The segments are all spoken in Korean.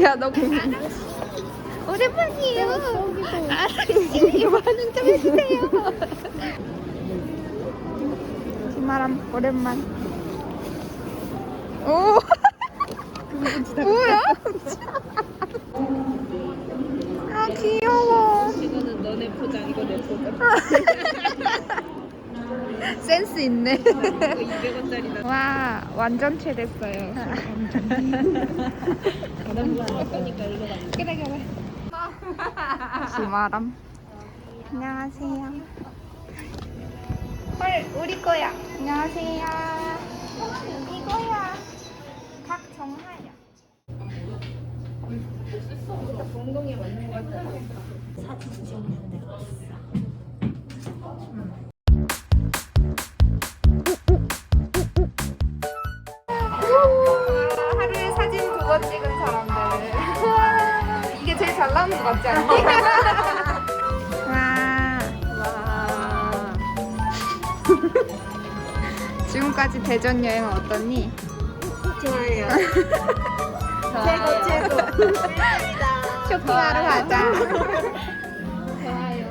야, 너 오랜만이에요. 아저씨, 반응 좀 해주세요. 김아람, 오랜만. 오! 뭐야? 아, 귀여워. 이거는 너네 포장, 이거 내 포장. 센스 있네. 이거 200원짜리다. 와, 완전체 됐어요. 봐. 그래, 그래. 김아람. 안녕하세요. 헐, 우리 거야. 안녕하세요. 이거야. 박정하야. 엉덩이에 맞는 거 같아. 하루에 같지 않니? 와. 와. 지금까지 대전 여행은 어떠니? 좋아요. 최고 최고. 쇼핑하러 가자. 좋아요.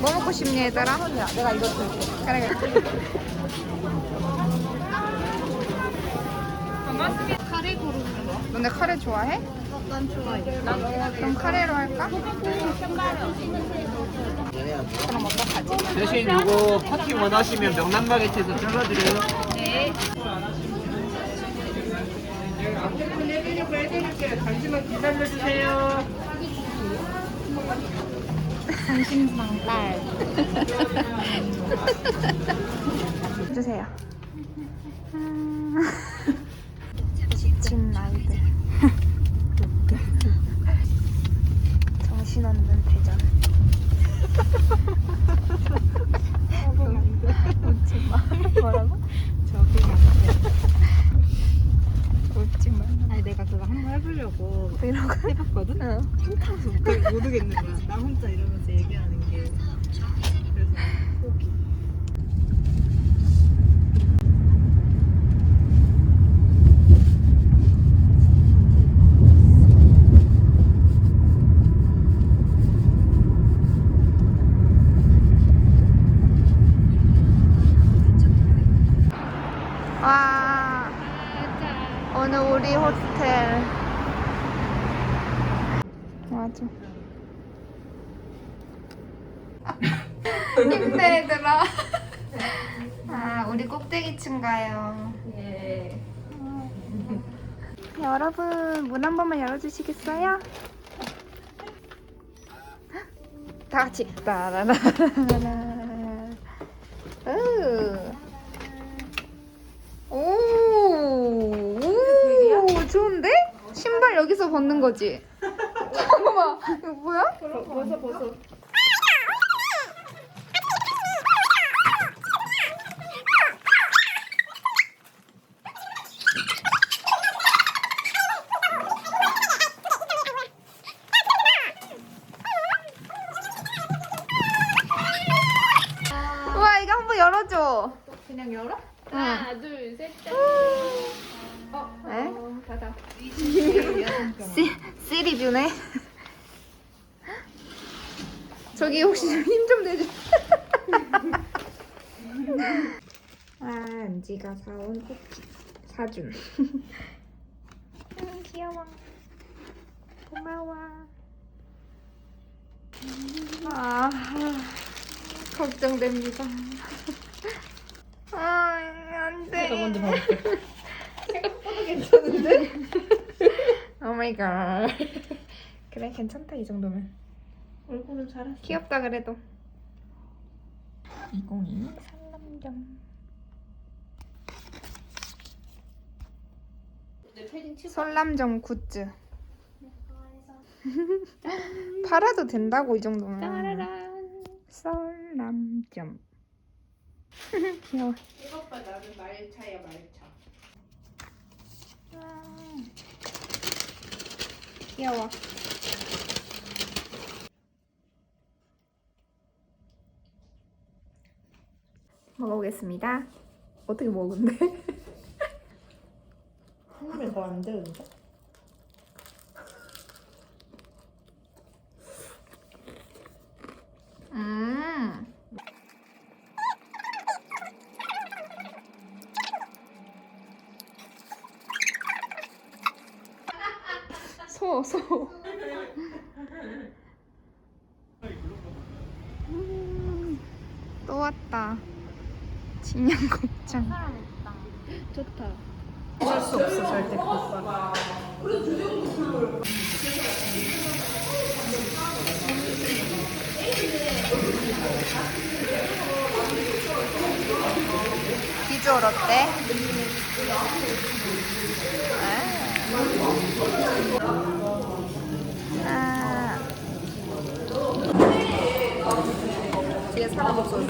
뭐 먹고 싶니 얘들아? 내가 이거 줄게. 그래 그래. 카레 고르는 거? 너네 카레 좋아해? 난 좋아해. 그럼 카레로 할까? 그럼 어떡하지? 대신 요거 파티 원하시면 명란 바게트에서 잘라드려요. 네. 잠시만 기다려주세요. 상심상딸. 주세요. 지친 아이들. 정신없는 대전. 웃지 마. 뭐라고? 웃지 마. 아니 내가 그거 한 번 해보려고 이러고. 해봤거든? 응. 혼자서 못, 모르겠는 거야. 나 혼자 이러면서 얘기하는 게. 그래서 포기. 와. 오늘 우리 호텔. 맞아. 힘내 얘들아. 아, 우리 꼭대기층 가요. 예. 여러분, 문 한 번만 열어주시겠어요? 다 같이. 따라라라. 오. 오. 오. 좋은데? 신발 여기서 벗는 거지? 잠깐만. 이거 뭐야? 벗어 벗어. 시리뷰네. 저기 혹시 힘 좀 내줘. 아, 은지가 사온 쿠키 사준. 음, 귀여워. 고마워. 아, 걱정됩니다. 아, 안 돼. 내가 먼저 봐볼게. 괜찮은데? 오 마이 갓. 그래 괜찮다 이 정도면. 얼굴은 잘했어. 귀엽다 그래도. 2022 상남점. 내 패딩 치고. 설남점 굿즈. 팔아도 된다고 이 정도면. 설남점. 귀여워. 이것 봐 나는 말차야 말차. 귀여워. 먹어보겠습니다. 어떻게 먹은데? 하늘에 더안 되는데? 음. 소, 소. 음, 또 왔다. 진양곱창. 좋다. 어쩔 수 없어 절대. 비주얼 어때? 아. 뒤에 사람 없어서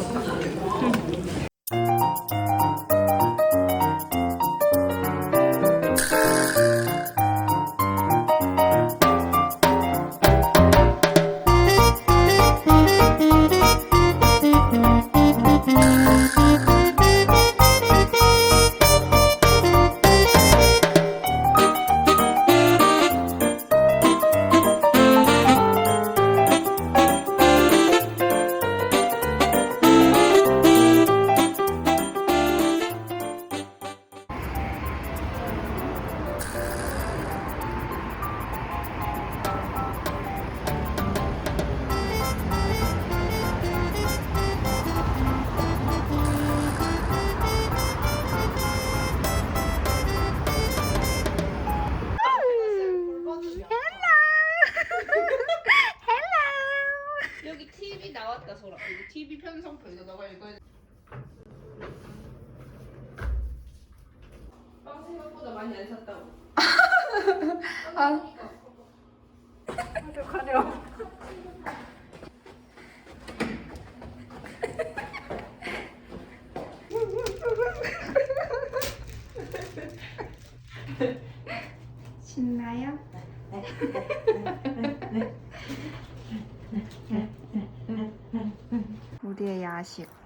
편성표 이거 너가 읽어야 돼. 빵 생각보다 많이 안 샀다고. 아. 신나요? 우리의 야식. 어우 масик.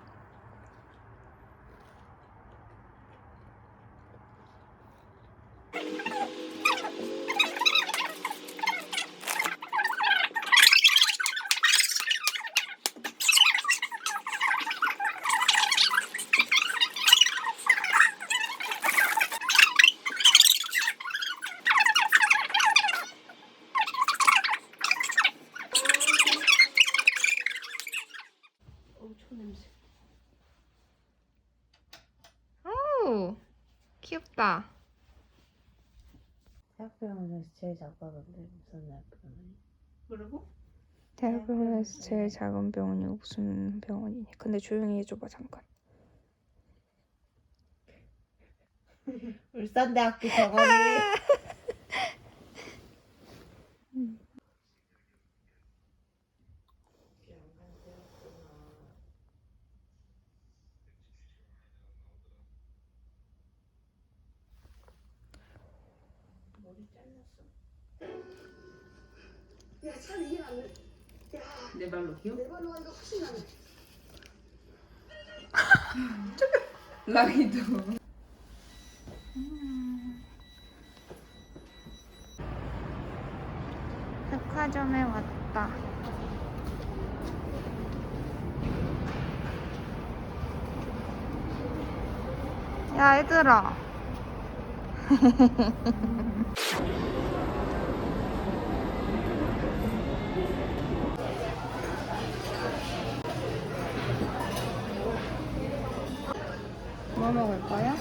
냄새. 오, 귀엽다. 대학병원에서 제일 작가던데 무슨 대학병원이? 뭐라고? 대학병원에서 제일 작은 병원이 무슨 병원이니? 근데 조용히 해줘봐 잠깐. 울산대학교 병원이. 내 발로 기어? 라이도. 백화점에 왔다. 야, 얘들아. 뭐 먹을 거야?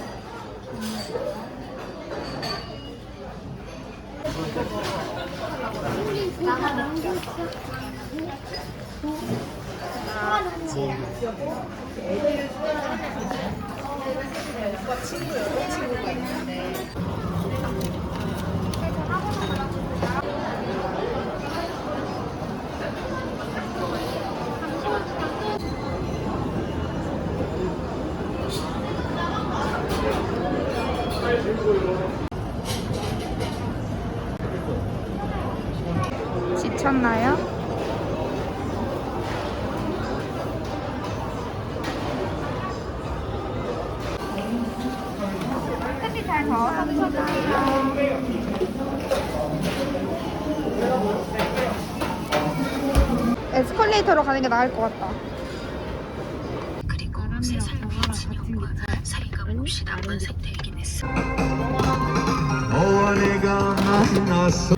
지쳤나요? 에스컬레이터로 가는 게 나을 것 같다. 그리고 세 살의 진영과 사이가 몹시 나쁜 상태이긴 했어. 너와 내가 만났어